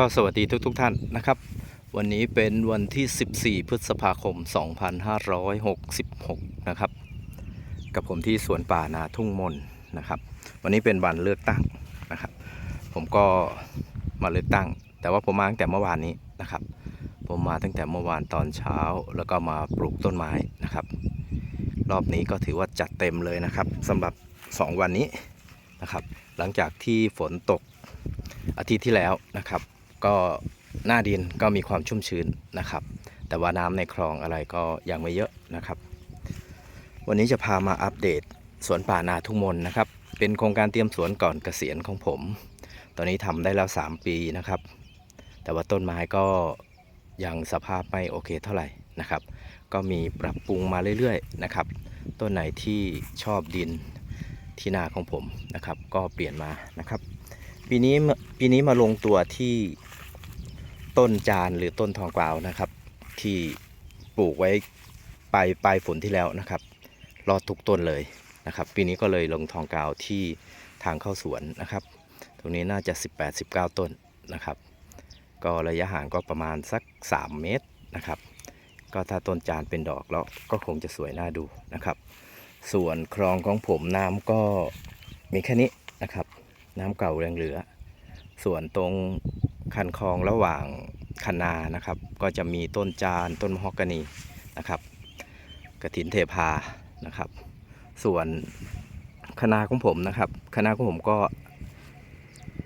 ก็สวัสดีทุกทท่านนะครับ วันนี้เป็นวันที่ 14 พฤษภาคม 2566 นะครับ กับผมที่สวนป่านาทุ่งมนนะครับ วันนี้เป็นวันเลือกตั้งนะครับ ผมก็มาเลือกตั้ง แต่ว่าผมมาตั้งแต่เมื่อวานนี้นะครับ ผมมาตั้งแต่เมื่อวานตอนเช้า แล้วก็มาปลูกต้นไม้นะครับ รอบนี้ก็ถือว่าจัดเต็มเลยนะครับสำหรับ 2 วันนี้นะครับ หลังจากที่ฝนตกอาทิตย์ที่แล้วนะครับ ก็หน้าดินก็มีความชุ่มชื้นนะครับ แต่ว่าน้ำในคลองอะไรก็ยังไม่เยอะนะครับ วันนี้จะพามาอัปเดตสวนป่านาทุ่งมนนะครับ เป็นโครงการเตรียมสวนก่อนเกษียณของผม ตอนนี้ทำได้แล้ว 3 ปีนะครับ แต่ว่าต้นไม้ก็ยังสภาพไม่โอเคเท่าไหร่นะครับ ก็มีปรับปรุงมาเรื่อยๆนะครับ ต้นไหนที่ชอบดินที่นาของผมนะครับ ก็เปลี่ยนมานะครับ ปีนี้ปีนี้มาลงตัวที่ ต้นจานหรือต้นทองกวาวนะครับ ที่ปลูกไว้ปลายปลายฝนที่แล้วนะครับ รอดทุกต้นเลยนะครับ ปีนี้ก็เลยลงทองกวาวที่ทางเข้าสวนนะครับ ตรงนี้น่าจะ 18-19 ต้นนะครับ ก็ระยะห่างก็ประมาณสัก 3 เมตรนะครับ ก็ถ้าต้นจานเป็นดอกแล้วก็คงจะสวยน่าดูนะครับ ส่วนคลองของผมน้ำก็มีแค่นี้นะครับ น้ำเก่าแรงเหลือ ส่วนตรง คันคลองระหว่างคันนานะครับ ก็จะมีต้นจานต้นมะฮอกกานีนะครับกระถินเทพานะครับ ส่วนคณะของผมนะครับคณะของผมก็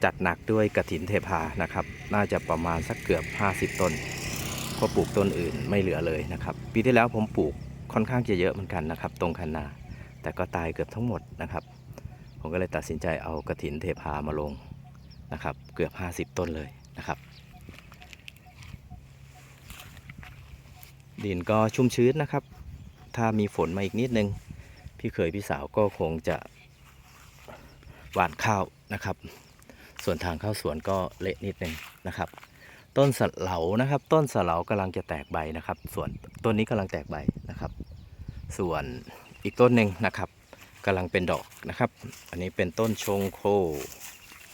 จัดหนักด้วยกระถินเทพานะครับ น่าจะประมาณสักเกือบ 50 ต้นเพราะปลูกต้นอื่นไม่เหลือเลยนะครับ ปีที่แล้วผมปลูกค่อนข้างจะเยอะเหมือนกันนะครับ ตรงคันนา แต่ก็ตายเกือบทั้งหมดนะครับ ผมก็เลยตัดสินใจเอากระถินเทพามาลงนะครับ เกือบ 50 ต้นเลย นะครับ ดินก็ชุ่มชื้นนะครับ ถ้ามีฝนมาอีกนิดนึง พี่เคยพี่สาวก็คงจะหว่านข้าวนะครับ ส่วนทางเข้าสวนก็เละนิดนึงนะครับ ต้นสะเหลานะครับ ต้นสะเหลากำลังจะแตกใบนะครับ ส่วนต้นนี้กำลังแตกใบนะครับ ส่วนอีกต้นหนึ่งนะครับกำลังเป็นดอกนะครับ อันนี้เป็นต้นชงโค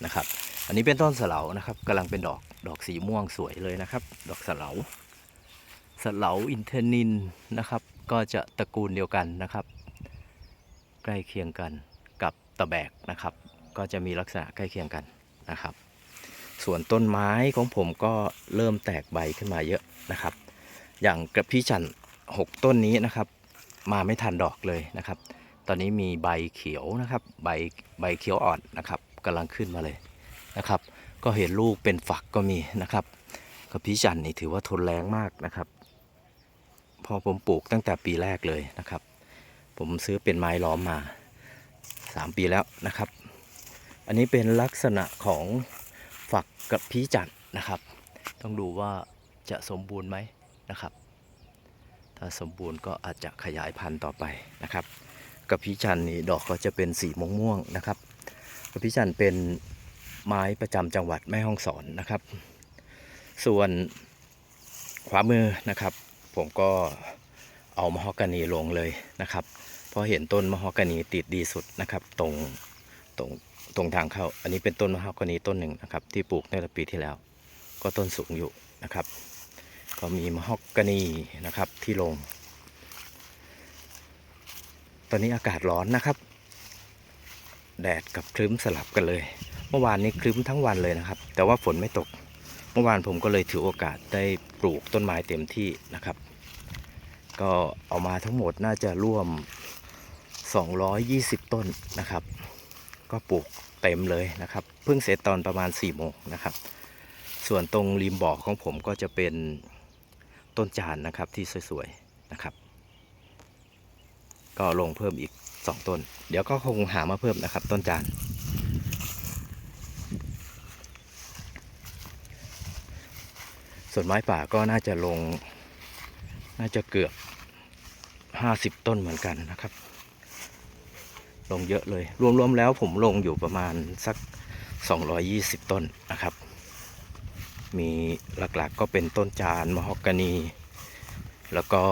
นะครับ อันนี้เป็นต้นสลานะครับกำลังเป็นดอกดอกสีม่วงสวยเลยนะครับ ดอกสลาสลาอินเทนินนะครับ ก็จะตระกูลเดียวกันนะครับ ใกล้เคียงกันกับตะแบกนะครับ ก็จะมีลักษณะใกล้เคียงกันนะครับ ส่วนต้นไม้ของผมก็เริ่มแตกใบขึ้นมาเยอะนะครับ อย่างกระพี่จันทร์หกต้นนี้นะครับมาไม่ทันดอกเลยนะครับ ตอนนี้มีใบเขียวนะครับ ใบใบเขียวอ่อนนะครับกำลังขึ้นมาเลย นะครับ ก็เห็นลูกเป็นฝักก็มีนะครับกระพี่จันทร์นี่ถือว่าทนแรงมากนะครับ พอผมปลูกตั้งแต่ปีแรกเลยนะครับ ผมซื้อเป็นไม้ล้อมมา 3 ปีแล้วนะครับ อันนี้เป็นลักษณะของฝักกับพีจันทร์นะครับ ต้องดูว่าจะสมบูรณ์ไหมนะครับ ถ้าสมบูรณ์ก็อาจจะขยายพันธุ์ต่อไปนะครับกับพีจันทร์นี่ดอกก็จะเป็นสีม่วงๆนะครับกับพีจันทร์เป็น ไม้ประจำจังหวัดแม่ฮ่องสอนนะครับ ส่วนขวามือนะครับ ผมก็เอามะฮอกกานีลงเลยนะครับ เพราะเห็นต้นมะฮอกกานีติดดีสุดนะครับ ตรงตรงตรงทางเข้า อันนี้เป็นต้นมะฮอกกานีต้นหนึ่งนะครับ ที่ปลูกในปีที่แล้ว ก็ต้นสูงอยู่นะครับ ก็มีมะฮอกกานีนะครับที่ลง ตอนนี้อากาศร้อนนะครับ แดดกับครึ้มสลับกันเลย มื่อวานนี้ครึ้มทั้งวันเลยนะครับ แต่ว่าฝนไม่ตก เมื่อวานผมก็เลยถือโอกาสได้ปลูกต้นไม้เต็มที่นะครับ ก็เอามาทั้งหมดน่าจะร่วม 220 ต้นนะครับ ก็ปลูกเต็มเลยนะครับ เพิ่งเสร็จตอนประมาณ4โมงนะครับ ส่วนตรงริมบ่อของผมก็จะเป็นต้นจานนะครับที่สวยๆนะครับ ก็ลงเพิ่มอีก 2 ต้น เดี๋ยวก็คงหามาเพิ่มนะครับ ต้นจาน ส่วนไม้ป่าก็น่าจะลง น่าจะเกือบ50ต้นเหมือนกันนะครับ ลงเยอะเลย รวมๆแล้วผมลงอยู่ประมาณสัก 220 ต้นนะครับ มีหลักๆก็เป็นต้นจานมะฮอกกานี แล้วก็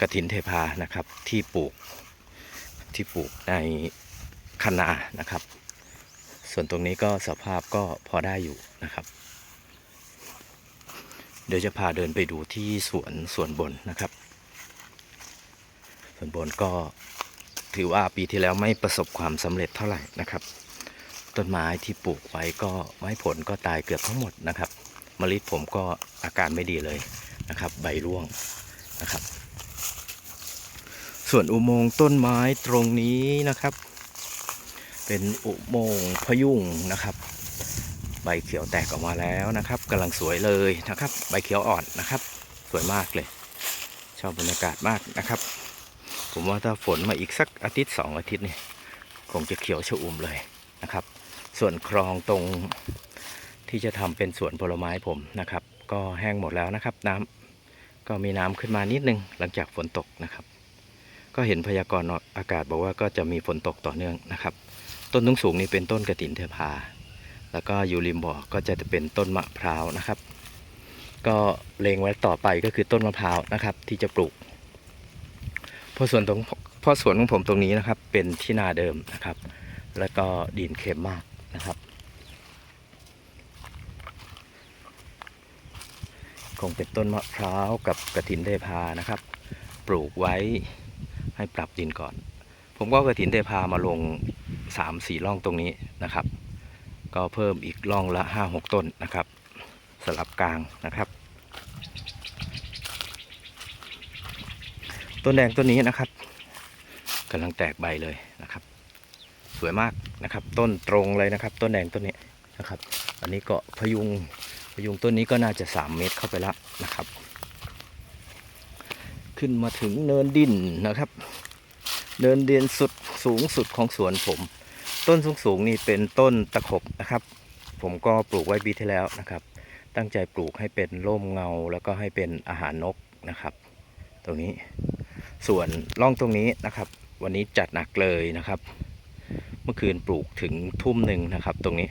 กระถินเทพานะครับที่ปลูกที่ปลูกในคณานะครับ ส่วนตรงนี้ก็สภาพก็พอได้อยู่นะครับ เดี๋ยวจะพาเดินไปดูที่สวนสวนบนนะครับส่วนบนก็ถือว่าปีที่แล้วไม่ประสบความสำเร็จเท่าไหร่นะครับ ต้นไม้ที่ปลูกไว้ก็ไม้ผลก็ตายเกือบทั้งหมดนะครับมลิผมก็อาการไม่ดีเลยนะครับ ใบร่วงนะครับ ส่วนอุโมงค์ต้นไม้ตรงนี้นะครับ เป็นอุโมงค์พยุงนะครับ ใบเขียวแตกออกมาแล้วนะครับกำลังสวยเลยนะครับ ใบเขียวอ่อนนะครับ สวยมากเลย ชอบบรรยากาศมากนะครับ ผมว่าถ้าฝนมาอีกสักอาทิตย์สองอาทิตย์นี่คงจะเขียวชอุ่มเลยนะครับ ส่วนคลองตรงที่จะทำเป็นสวนผลไม้ผมนะครับ ก็แห้งหมดแล้วนะครับ น้ำก็มีน้ำขึ้นมานิดนึงหลังจากฝนตกนะครับ ก็เห็นพยากรณ์อากาศบอกว่าก็จะมีฝนตกต่อเนื่องนะครับ ต้นทุงสูงนี่เป็นต้นกระถินเทพา แล้วก็อยู่ริมบ่อก็จะเป็นต้นมะพร้าวนะครับ ก็เลงไว้ต่อไปก็คือต้นมะพร้าวนะครับ ที่จะปลูกพราะส่วนตรงพราะสวนของผมตรงนี้นะครับ เป็นที่นาเดิมนะครับ แล้วก็ดินเค็มมากนะครับ คงเป็นต้นมะพร้าวกับกระถินเทพานะครับ ปลูกไว้ให้ปรับดินก่อน ผมก็กระถินเทพามาลงสามสี่ร่องตรงนี้นะครับ ก็เพิ่มอีกร่องละห้าหกต้นนะครับ สลับกลางนะครับ ต้นแดงต้นนี้นะครับกำลังแตกใบเลยนะครับ สวยมากนะครับ ต้นตรงเลยนะครับ ต้นแดงต้นนี้นะครับ อันนี้ก็พยุงพยุงต้นนี้ก็น่าจะ 3 เมตรเข้าไปแล้วนะครับ ขึ้นมาถึงเนินดินนะครับ เนินดินสุดสูงสุดของสวนผม ต้นสูงสูงๆนี่เป็นต้นตะขบนะครับ ผมก็ปลูกไว้ปีที่แล้วนะครับ ตั้งใจปลูกให้เป็นร่มเงาแล้วก็ให้เป็นอาหารนกนะครับ ตรงนี้ส่วนร่องตรงนี้นะครับ วันนี้จัดหนักเลยนะครับ เมื่อคืนปลูกถึงทุ่มหนึ่งนะครับ ตรงนี้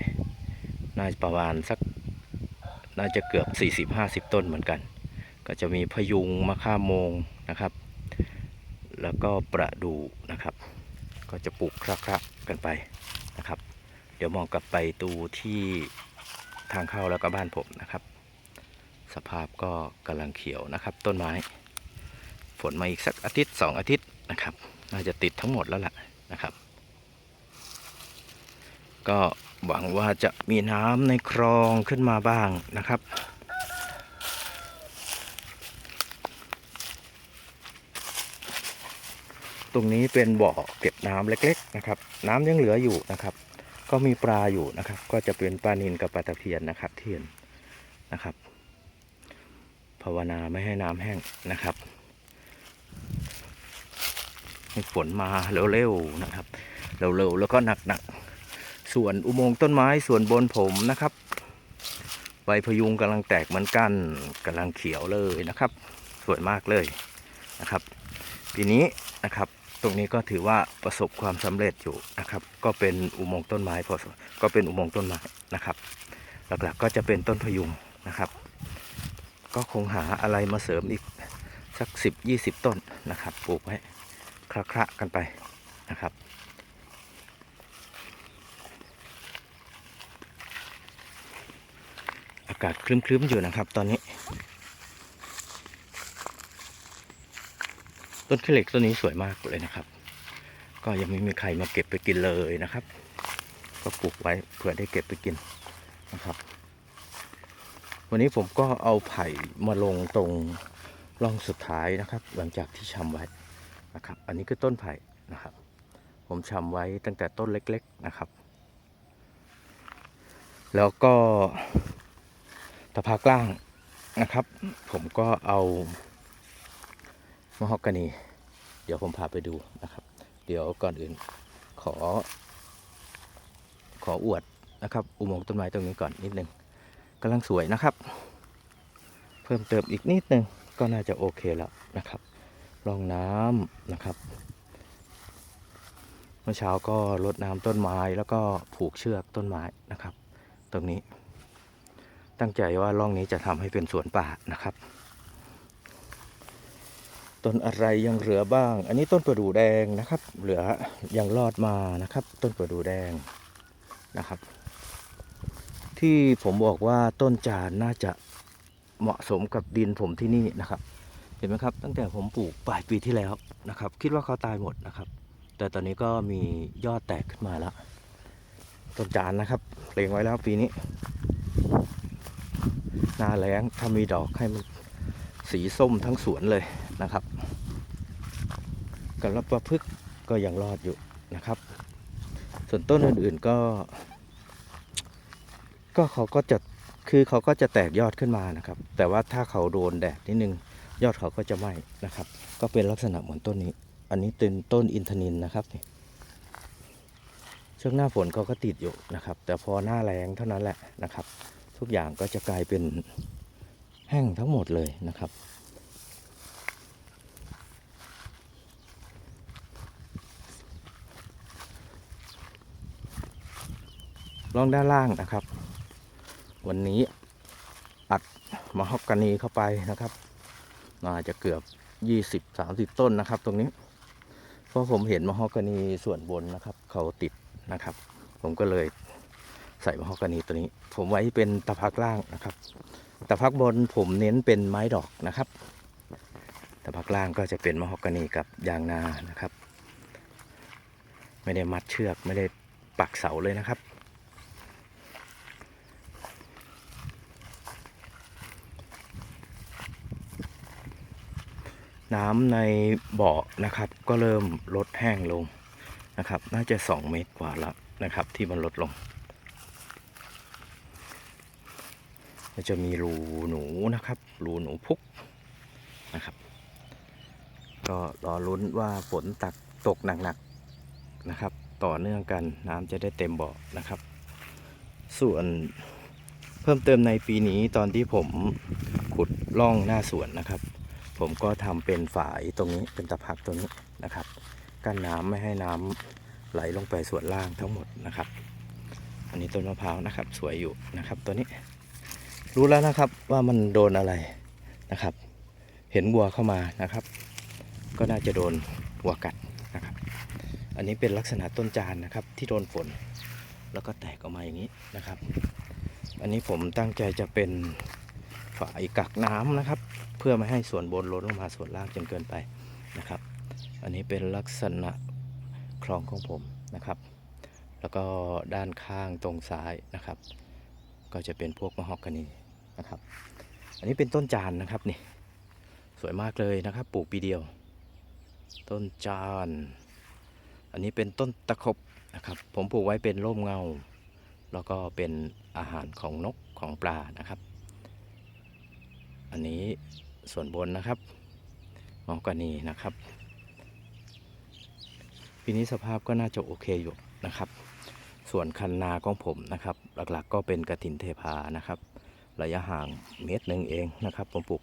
น่าจะประมาณสักน่าจะเกือบ 40-50 ต้นเหมือนกัน ก็จะมีพยุงมะข่าโมงนะครับ แล้วก็ประดูนะครับ ก็จะปลูกคละๆกันไป นะครับ เดี๋ยวมองกลับไปดูที่ทางเข้าแล้วก็บ้านผมนะครับ สภาพก็กำลังเขียวนะครับ ต้นไม้ ฝนมาอีกสักอาทิตย์สองอาทิตย์นะครับ น่าจะติดทั้งหมดแล้วล่ะนะครับ ก็หวังว่าจะมีน้ำในคลองขึ้นมาบ้างนะครับ ตรงนี้เป็นบ่อเก็บน้ำเล็ก ๆ นะครับ น้ำยังเหลืออยู่นะครับ ก็มีปลาอยู่นะครับ ก็จะเป็นปลานิลกับปลาตะเพียนนะครับเทียนนะครับ ภาวนาไม่ให้น้ำแห้งนะครับให้ฝนมาเร็วๆนะครับเร็วๆแล้วก็หนักๆส่วนอุโมงค์ต้นไม้ส่วนบนผมนะครับใบพยุงกำลังแตกเหมือนกันกำลังเขียวเลยนะครับ สวยมากเลยนะครับปีนี้นะครับ ตรงนี้ก็ถือว่าประสบความสำเร็จอยู่นะครับ ก็เป็นอุโมงค์ต้นไม้พอก็เป็นอุโมงค์ต้นไม้นะครับ หลักๆก็จะเป็นต้นพยุงนะครับ ก็คงหาอะไรมาเสริมอีกสักสิบยี่สิบต้นนะครับ ปลูกไว้คละๆกันไปนะครับ อากาศครึ้มๆอยู่นะครับตอนนี้ ต้นขี้เหล็กต้นนี้สวยมากเลยนะครับ ก็ยังไม่มีใครมาเก็บไปกินเลยนะครับ ก็ปลูกไว้เผื่อได้เก็บไปกินนะครับ วันนี้ผมก็เอาไผ่มาลงตรงร่องสุดท้ายนะครับ หลังจากที่ชำไว้นะครับ อันนี้คือต้นไผ่นะครับ ผมชำไว้ตั้งแต่ต้นเล็ก ๆนะครับ แล้วก็ตะพากล้างนะครับ ผมก็เอา มะฮอกกานี เดี๋ยวผมพาไปดูนะครับ เดี๋ยวก่อนอื่นขอ ขออวดนะครับ อุโมงค์ต้นไม้ตรงนี้ก่อนนิดนึงกำลังสวยนะครับ เพิ่มเติมอีกนิดนึงก็น่าจะโอเคแล้วนะครับรองน้ำนะครับ เมื่อเช้าก็รดน้ำต้นไม้แล้วก็ผูกเชือกต้นไม้นะครับ ตรงนี้ ตั้งใจว่าร่องนี้จะทำให้เป็นสวนป่านะครับ ต้นอะไรยังเหลือบ้าง อันนี้ต้นประดู่แดงนะครับ เหลือยังรอดมานะครับ ต้นประดู่แดงนะครับ ที่ผมบอกว่าต้นจานน่าจะเหมาะสมกับดินผมที่นี่นะครับ เห็นไหมครับ ตั้งแต่ผมปลูกปลายปีที่แล้วนะครับ คิดว่าเขาตายหมดนะครับ แต่ตอนนี้ก็มียอดแตกขึ้นมาแล้วต้นจานนะครับเล็งไว้แล้วปีนี้หน้าแล้งถ้ามีดอกให้มันสีส้มทั้งสวนเลยนะครับ กับรับประพฤกก็ยังรอดอยู่นะครับ ส่วนต้นอื่นๆก็ ก็เขาก็จะคือเขาก็จะแตกยอดขึ้นมานะครับ แต่ว่าถ้าเขาโดนแดดนิดนึงยอดเขาก็จะไหม้นะครับ ก็เป็นลักษณะเหมือนต้นนี้ อันนี้เป็นต้นอินทนินนะครับนี่ช่วงหน้าฝนเขาก็ติดอยู่นะครับ แต่พอหน้าแรงเท่านั้นแหละนะครับ ทุกอย่างก็จะกลายเป็นแห้งทั้งหมดเลยนะครับ ลองด้านล่างนะครับ วันนี้อัดมะฮอกกานีเข้าไปนะครับน่าจะเกือบ20-30ต้นนะครับ ตรงนี้ เพราะผมเห็นมะฮอกกานีส่วนบนนะครับ เขาติดนะครับ ผมก็เลยใส่มะฮอกกานีตัวนี้ ผมไว้เป็นตะพักล่างนะครับตะพักบนผมเน้นเป็นไม้ดอกนะครับตะพักล่างก็จะเป็นมะฮอกกานีกับยางนานะครับ ไม่ได้มัดเชือกไม่ได้ปักเสาเลยนะครับ น้ำในบ่อนะครับ ก็เริ่มลดแห้งลงนะครับ น่าจะ 2 เมตรกว่าแล้วนะครับ ที่มันลดลงจะมีรูหนูนะครับ รูหนูพุกนะครับ ก็รอลุ้นว่าฝนตักตกหนักๆนะครับ ต่อเนื่องกันน้ำจะได้เต็มบ่อนะครับ ส่วนเพิ่มเติมในปีนี้ตอนที่ผมขุดร่องหน้าสวนนะครับ ผมก็ทำเป็นฝายตรงนี้เป็นตะพักตรงนี้นะครับ กั้นน้ำไม่ให้น้ำไหลลงไปส่วนล่างทั้งหมดนะครับ อันนี้ต้นมะพร้าวนะครับ สวยอยู่นะครับตัวนี้ รู้แล้วนะครับว่ามันโดนอะไรนะครับ เห็นวัวเข้ามานะครับ ก็น่าจะโดนวัวกัดนะครับ อันนี้เป็นลักษณะต้นจานนะครับ ที่โดนฝนแล้วก็แตกออกมาอย่างนี้นะครับ อันนี้ผมตั้งใจจะเป็น ฝายกักน้ำนะครับ เพื่อไม่ให้ส่วนบนล้นลงมาส่วนล่างจนเกินไปนะครับ อันนี้เป็นลักษณะคลองของผมนะครับ แล้วก็ด้านข้างตรงซ้ายนะครับ ก็จะเป็นพวกมะฮอกกานีนะครับ อันนี้เป็นต้นจานนะครับนี่สวยมากเลยนะครับ ปลูกปีเดียว ต้นจาน อันนี้เป็นต้นตะขบนะครับ ผมปลูกไว้เป็นร่มเงา แล้วก็เป็นอาหารของนกของปลานะครับ อันนี้ส่วนบนนะครับมอกานีนะครับ ปีนี้สภาพก็น่าจะโอเคอยู่นะครับ ส่วนคันนาของผมนะครับ หลักๆ ก็เป็นกระถินเทพานะครับ ระยะห่างเมตรหนึ่งเองนะครับผมปลูก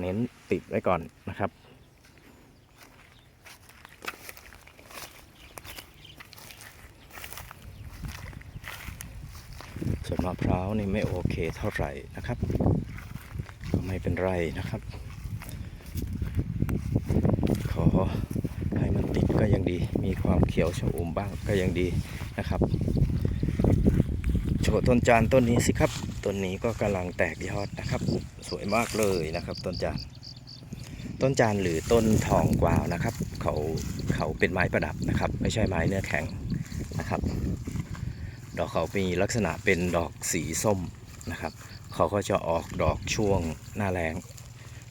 เน้นติดไว้ก่อนนะครับส่วนมะพร้าวนี่ไม่โอเคเท่าไหร่นะครับ ไม่เป็นไรนะครับ ขอให้มันติดก็ยังดี มีความเขียวชอุ่มบ้างก็ยังดีนะครับ โชว์ต้นจานต้นนี้สิครับ ต้นนี้ก็กำลังแตกยอดนะครับ สวยมากเลยนะครับ ต้นจานต้นจานหรือต้นทองกวาวนะครับ เขาเขาเป็นไม้ประดับนะครับ ไม่ใช่ไม้เนื้อแข็งนะครับ ดอกเขามีลักษณะเป็นดอกสีส้มนะครับ เขาก็จะออกดอกช่วงหน้าแรง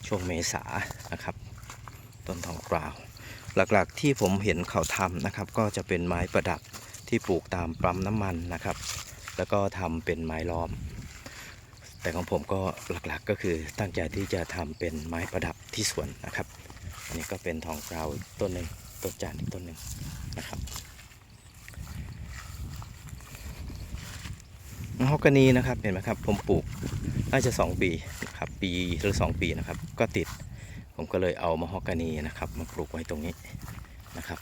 ช่วงเมษานะครับ ต้นทองกวาว หลักๆที่ผมเห็นเขาทำนะครับ ก็จะเป็นไม้ประดับที่ปลูกตามปั๊มน้ำมันนะครับ แล้วก็ทำเป็นไม้ล้อม แต่ของผมก็หลักๆก็คือตั้งใจที่จะทำเป็นไม้ประดับที่สวนนะครับ อันนี้ก็เป็นทองกวาวต้นหนึ่งต้นจานอีกต้นหนึ่งนะครับ มะ ฮอกกานีนะครับเห็นไหมครับผมปลูกน่าจะ 2 ปีนะครับปีหรือ 2 ปีนะครับ ก็ติดผมก็เลยเอามะฮอกกานีนะครับมาปลูกไว้ตรงนี้นะครับ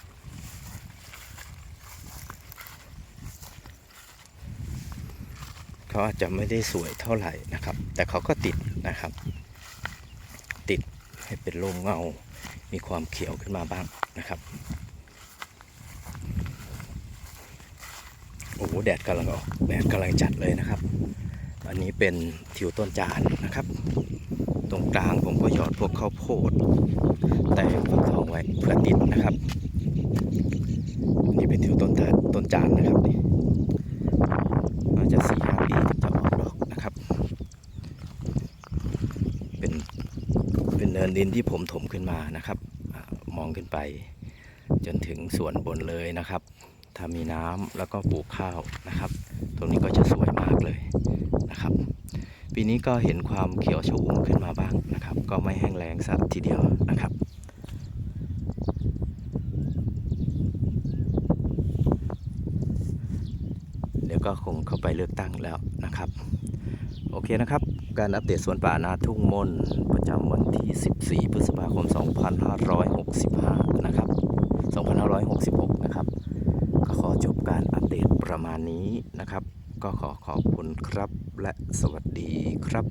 เขาอาจจะไม่ได้สวยเท่าไหร่นะครับ แต่เขาก็ติดนะครับ ติดให้เป็นร่มเงา มีความเขียวขึ้นมาบ้างนะครับ โอ้โห แดดกำลังออกแดดกำลังจัดเลยนะครับ อันนี้เป็นทิวต้นจานนะครับ ตรงกลางผมก็หยอดพวกข้าวโพด แต่ฟักทองไว้เพื่อติดนะครับอันนี้เป็นทิวต้นจานต้นจานนะครับนี่อาจจะสี่ห้าปีจะออกดอกนะครับ เป็นเป็นเนินดินที่ผมถมขึ้นมานะครับอมองขึ้นไปจนถึงส่วนบนเลยนะครับ ถ้ามีน้ำแล้วก็ปลูกข้าวนะครับ ตรงนี้ก็จะสวยมากเลยนะครับ ปีนี้ก็เห็นความเขียวชอุ่มขึ้นมาบ้างนะครับ ก็ไม่แห้งแล้งสักทีเดียวนะครับเดี๋ยวก็คงเข้าไปเลือกตั้งแล้วนะครับ โอเคนะครับ การอัปเดตสวนป่านาทุ่งมนประจำวันที่ 14 พฤษภาคม 2565 นะครับ 2566 นะครับ ก็ขอจบการอัปเดต ประมาณนี้นะครับ ก็ขอขอบคุณครับและสวัสดีครับ